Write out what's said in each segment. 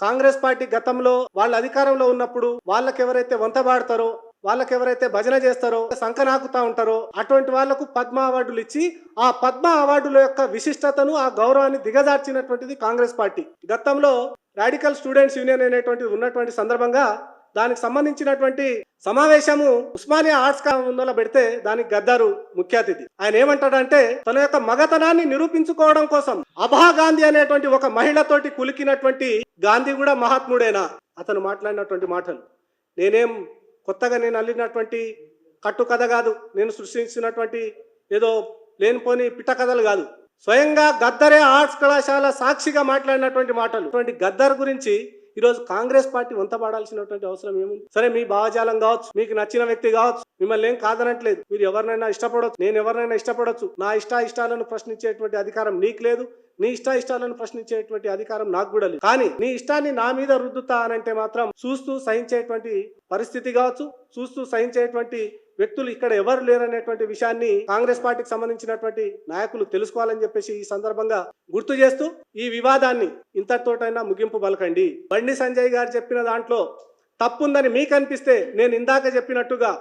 Congress party గతంలో వాళ్ళ అధికారంలో ఉన్నప్పుడు వాళ్ళకి ఎవరైతే వంతబాడతారో వాళ్ళకి ఎవరైతే భజన చేస్తారో సంకనాకుతా ఉంటారో అటువంటి వాళ్ళకు పద్మ అవార్డులు ఇచ్చి ఆ పద్మ అవార్డుల యొక్క విశిష్టతను ఆ గౌరవాన్ని దిగజార్చినటువంటిది కాంగ్రెస్ పార్టీ. గతంలో రాడికల్ స్టూడెంట్స్ యూనియన్ అనేటువంటిది ఉన్నటువంటి సందర్భంగా దానికి సంబంధించినటువంటి సమావేశము ఉస్మానియా ఆర్ట్స్ ముందర పెడితే దానికి గద్దారు ముఖ్య అతిథి ఆయన ఏమంటాడంటే తన యొక్క మగతనాన్ని నిరూపించుకోవడం కోసం అభా గాంధీ అనేటువంటి ఒక మహిళతోటి కులికినటువంటి గాంధీ కూడా మహాత్ముడేనా? అతను మాట్లాడినటువంటి మాటలు. నేనేం కొత్తగా నేను అల్లినటువంటి కట్టు కథ కాదు నేను సృష్టించినటువంటి ఏదో లేనిపోని పిట్ట కథలు కాదు. స్వయంగా గద్దరే ఆర్ట్స్ కళాశాల సాక్షిగా మాట్లాడినటువంటి మాటలు. అటువంటి గద్దర్ గురించి ఈరోజు కాంగ్రెస్ పార్టీ వంతపాడాల్సినటువంటి అవసరం ఏముంది? సరే మీ భావజాలం కావచ్చు మీకు నచ్చిన వ్యక్తి కావచ్చు మిమ్మల్ని ఏం కాదనట్లేదు. మీరు ఎవరినైనా ఇష్టపడవచ్చు నేను ఎవరినైనా ఇష్టపడవచ్చు నా ఇష్ట ఇష్టాలను ప్రశ్నించేటువంటి అధికారం నీకు లేదు. నీ ఇష్ట ఇష్టాలను ప్రశ్నించేటువంటి అధికారం నాకు కూడా లేదు. కానీ నీ ఇష్టాన్ని నా మీద రుద్దుతా అనంటే మాత్రం చూస్తూ సహించేటువంటి పరిస్థితి కావచ్చు. చూస్తూ సహించేటువంటి వ్యక్తులు ఇక్కడ ఎవరు లేరనేటువంటి విషయాన్ని కాంగ్రెస్ పార్టీకి సంబంధించినటువంటి నాయకులు తెలుసుకోవాలని చెప్పేసి ఈ సందర్భంగా గుర్తు చేస్తూ ఈ వివాదాన్ని ఇంతటితోటైనా ముగింపు పలకండి. బండి సంజయ్ గారు చెప్పిన దాంట్లో తప్పుందని మీకు అనిపిస్తే నేను ఇందాక చెప్పినట్టుగా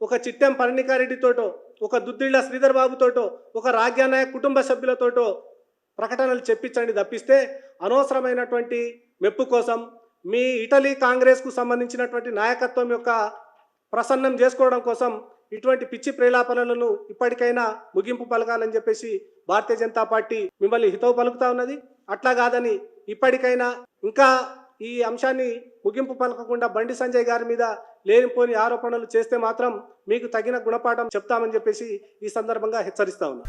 ఒక చిట్టెం పరణికారెడ్డితోటో ఒక దుద్దిళ్ళ శ్రీధర్ బాబుతోటో ఒక రాజ్యానాయక్ కుటుంబ సభ్యులతోటో ప్రకటనలు చెప్పించండి తప్పిస్తే అనవసరమైనటువంటి మెప్పు కోసం మీ ఇటలీ కాంగ్రెస్కు సంబంధించినటువంటి నాయకత్వం యొక్క ప్రసన్నం చేసుకోవడం కోసం ఇటువంటి పిచ్చి ప్రేలాపనలను ఇప్పటికైనా ముగింపు పలకాలని చెప్పేసి భారతీయ జనతా పార్టీ మిమ్మల్ని హితవు పలుకుతా ఉన్నది. అట్లా కాదని ఇప్పటికైనా ఇంకా ఈ అంశాన్ని ముగింపు పలకకుండా బండి సంజయ్ గారి మీద లేనిపోని ఆరోపణలు చేస్తే మాత్రం మీకు తగిన గుణపాఠం చెప్తామని చెప్పేసి ఈ సందర్భంగా హెచ్చరిస్తా ఉన్నా.